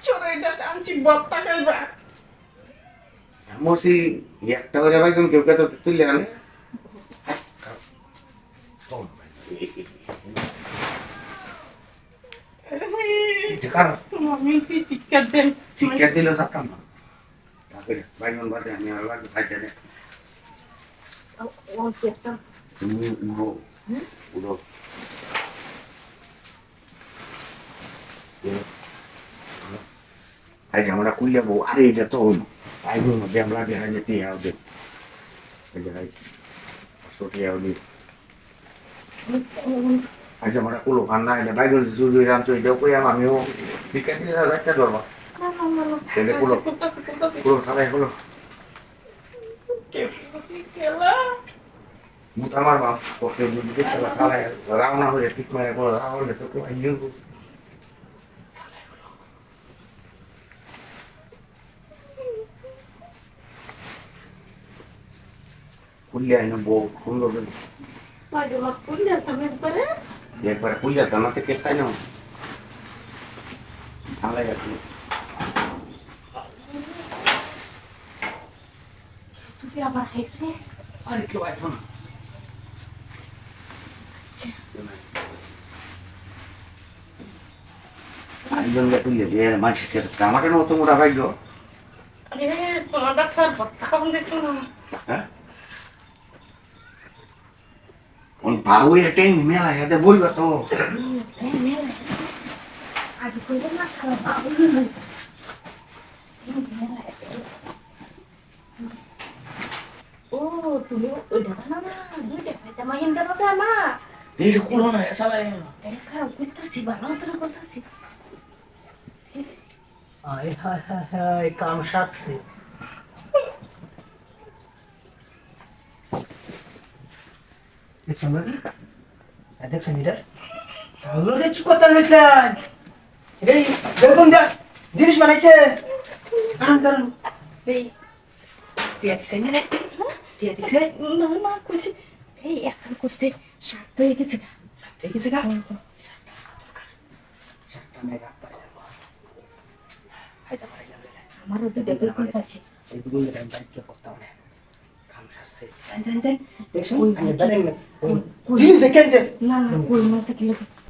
আরে কাচ্চো রে এটা আনছি বত্তা খাইবা মসি একটা করে বাইগুন কেউ খেতে তুললে আনে কারণ আমি তুই চিৎকার দেন শিক্ষা দিল থাকতাম না তারপরে বাইগুন বাদে আমি আর লাগবে খাইতে দে ও একটা তুমি উড়ো উড়ো আজ আমরা কুইলে বউ, আরে, এটা তো হইল। বাইগুন মধ্যে আমরা দেখা যেতে যে ভাই ছোটি আউলি আজ আমরা কুলো খান্না এটা বাইগুন চুরি রামচো এটাও কই আমিও শিক্ষা দিলে একটা ধরবা না না না না ছেলে কুলো কুলো খালাই কুলো কে আমার বাপ করতে বুঝতে খেলা চালায় রাওনা হয়ে ঠিক মানে কোনো রাওনা তো আইয়ে কুল্লে আইনো বউ সুন্দর একবার কুল্লে দানাতে কে তাই না। আলাই আপনি তুই আবার হাইফে আরে কেউ আইতো না। আইজন লে কুল্লে দিয়ে খেতে আমাকে নতুন মোটা ভাইলো তোমার ডাক্তার বত্তা খাবন দেখতো না। হ্যাঁ? ওই বাবু এটাই মেলা হেতে বইবা তো। আগে কইলে না খারাপ বাবু ও তুমি ওইটা না না দুইটা পায়জামা হিন্দা না জামা এই কুলো না এসালা দেখা তোর হায় হায় হায় হায় কাম সারছে। দেখছেন নাকি হ্যাঁ, দেখছেন এটা তাহলে দেখছি কথা লিখলেন এই দেখুন জিনিস বানাইছে। কারণ কারণ এই টিয়া দিছে না টিয়া দিছে? না না কইছি। এই এখন করছে স্বার্থ হয়ে গেছে। গা? আমারও পাইছি কাম সারছে জান জান জান দেখছেন আমি বেরেন জিনিস দেখেন যে না না কই মাছ কিলো